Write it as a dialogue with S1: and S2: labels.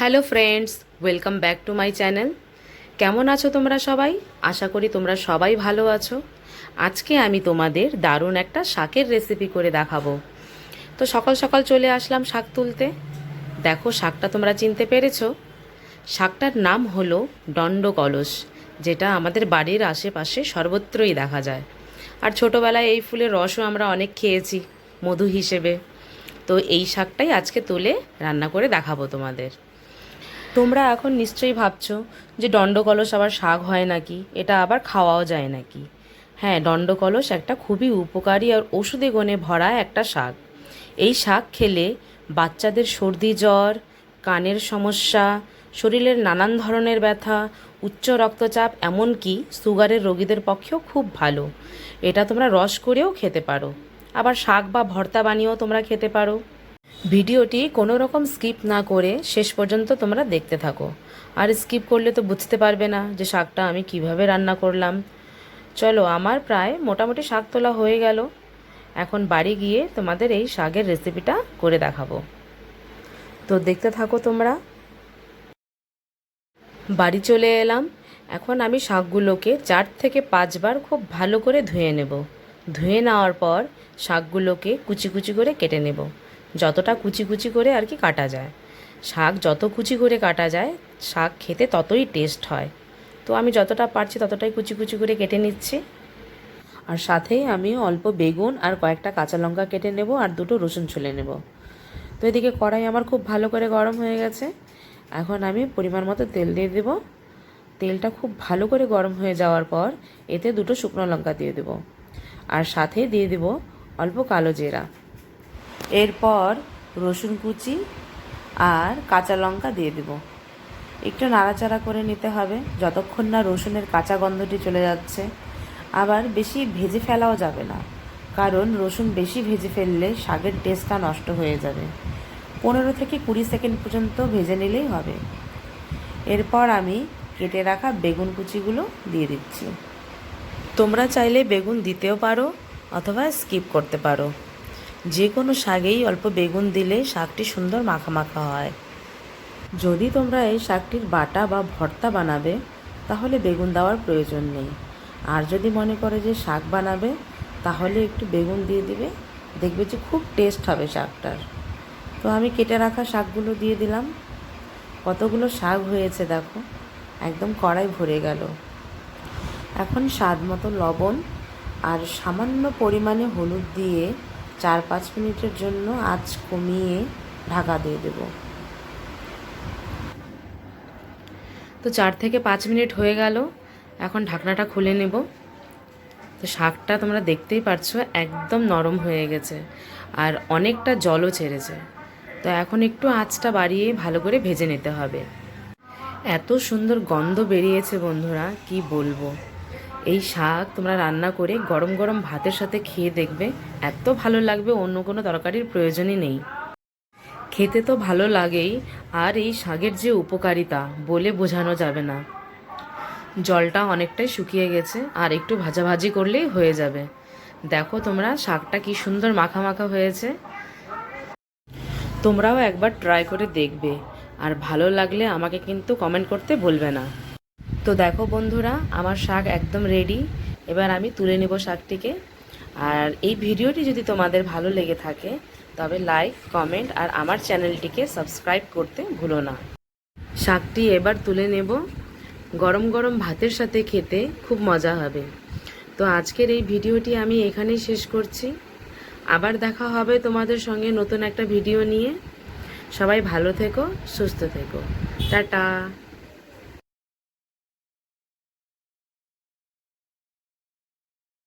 S1: Hello friends, welcome back to my channel. কেমন আছো তোমরা সবাই? আশা করি তোমরা সবাই ভালো আছো। আজকে আমি তোমাদের দারুণ একটা শাকের রেসিপি করে দেখাবো। তো সকাল সকাল চলে আসলাম শাক তুলতে। দেখো, শাকটা তোমরা চিনতে পেরেছ? শাকটার নাম হলো দণ্ড কলস যেটা আমাদের বাড়ির আশেপাশে সর্বত্রই দেখা যায়। আর ছোটোবেলায় এই ফুলের রসও আমরা অনেক খেয়েছি, মধু হিসেবে। তো এই শাকটাই আজকে তুলে রান্না করে দেখাবো তোমাদের। তোমরা এখন নিশ্চয়ই ভাবছ যে দণ্ডকলস আবার শাক হয় নাকি? এটা আবার খাওয়াও যায় নাকি? হ্যাঁ দণ্ডকলস একটা খুবই উপকারী আর ওষুধে গুণে ভরা একটা শাক। এই শাক খেলে বাচ্চাদের সর্দি জ্বর, কানের সমস্যা, শরীরের নানান ধরনের ব্যথা, উচ্চ রক্তচাপ, এমনকি সুগারের রোগীদের পক্ষেও খুব ভালো। এটা তোমরা রস করেও খেতে পারো। আবার শাক বা ভর্তা বানিয়েও তোমরা খেতে পারো। ভিডিওটি কোনো রকম স্কিপ না করে শেষ পর্যন্ত তোমরা দেখতে থাকো। আর স্কিপ করলে তো বুঝতে পারবে না যে শাকটা আমি কীভাবে রান্না করলাম। চলো, আমার প্রায় মোটামুটি শাক তোলা হয়ে গেল। এখন বাড়ি গিয়ে তোমাদের এই শাকের রেসিপিটা করে দেখাবো। তো দেখতে থাকো তোমরা। বাড়ি চলে এলাম। এখন আমি শাকগুলোকে চার থেকে পাঁচবার খুব ভালো করে ধুয়ে নেব। ধুয়ে নেওয়ার পর শাকগুলোকে কুচি কুচি করে কেটে নেব। যতটা কুচি কুচি করে আর কি কাটা যায়। শাক যত কুচি করে কাটা যায়, শাক খেতে ততই টেস্ট হয়। তো আমি যতটা পারছি ততটাই কুচি কুচি করে কেটে নিচ্ছি। আর সাথেই আমি অল্প বেগুন আর কয়েকটা কাঁচা লঙ্কা কেটে নেব আর দুটো রসুন ছুলে নেব। তো এদিকে কড়াই আমার খুব ভালো করে গরম হয়ে গেছে। এখন আমি পরিমাণ মতো তেল দিয়ে দেব। তেলটা খুব ভালো করে গরম হয়ে যাওয়ার পর এতে দুটো শুকনো লঙ্কা দিয়ে দেব। আর সাথে দিয়ে দেব অল্প কালো জিরা। এরপর রসুন কুচি আর কাঁচা লঙ্কা দিয়ে দেব। একটু নাড়াচাড়া করে নিতে হবে, যতক্ষণ না রসুনের কাঁচা গন্ধটি চলে যাচ্ছে। আবার বেশি ভেজে ফেলাও যাবে না, কারণ রসুন বেশি ভেজে ফেললে শাকের টেস্টটা নষ্ট হয়ে যাবে। পনেরো থেকে কুড়ি সেকেন্ড পর্যন্ত ভেজে নিলেই হবে। এরপর আমি কেটে রাখা বেগুন কুচিগুলো দিয়ে দিচ্ছি। তোমরা চাইলে বেগুন দিতেও পারো অথবা স্কিপ করতে পারো। যে কোনো শাকেই অল্প বেগুন দিলে শাকটি সুন্দর মাখা মাখা হয়। যদি তোমরা এই শাকটির বাটা বা ভর্তা বানাবে, তাহলে বেগুন দেওয়ার প্রয়োজন নেই। আর যদি মনে করে যে শাক বানাবে, তাহলে একটু বেগুন দিয়ে দিবে। দেখবে যে খুব টেস্ট হবে শাকটার। তো আমি কেটে রাখা শাকগুলো দিয়ে দিলাম। কতগুলো শাক হয়েছে দেখো, একদম কড়াই ভরে গেল। এখন স্বাদ মতো লবণ আর সামান্য পরিমাণে হলুদ দিয়ে চার পাঁচ মিনিটের জন্য আঁচ কমিয়ে ঢাকা দিয়ে দেব। তো চার থেকে পাঁচ মিনিট হয়ে গেল। এখন ঢাকনাটা খুলে নেব। তো শাকটা তোমরা দেখতেই পারছ একদম নরম হয়ে গেছে আর অনেকটা জলও ছেড়েছে। তো এখন একটু আঁচটা বাড়িয়ে ভালো করে ভেজে নিতে হবে। এত সুন্দর গন্ধ বেরিয়েছে বন্ধুরা, কি বলব? এই শাক তোমরা রান্না করে গরম গরম ভাতের সাথে খেয়ে দেখবে, এত ভালো লাগবে, অন্য কোনো তরকারির প্রয়োজনই নেই। খেতে তো ভালো লাগেই, আর এই শাকের যে উপকারিতা বলে বোঝানো যাবে না। জলটা অনেকটাই শুকিয়ে গেছে, আর একটু ভাজাভাজি করলেই হয়ে যাবে। দেখো তোমরা শাকটা কি সুন্দর মাখা মাখা হয়েছে। তোমরাও একবার ট্রাই করে দেখবে, আর ভালো লাগলে আমাকে কিন্তু কমেন্ট করতে বলবে না। তো দেখো বন্ধুরা, আমার শাক একদম রেডি এবার আমি তুলে নেব শাকটিকে। আর এই ভিডিওটি যদি তোমাদের ভালো লেগে থাকে, তবে লাইক কমেন্ট আর আমার চ্যানেলটিকে সাবস্ক্রাইব করতে ভুলো না। শাকটি এবার তুলে নেব। গরম গরম ভাতের সাথে খেতে খুব মজা হবে। তো আজকের এই ভিডিওটি আমি এখানেই শেষ করছি। আবার দেখা হবে তোমাদের সঙ্গে নতুন একটা ভিডিও নিয়ে। সবাই ভালো থেকো, সুস্থ থেকো। টাটা।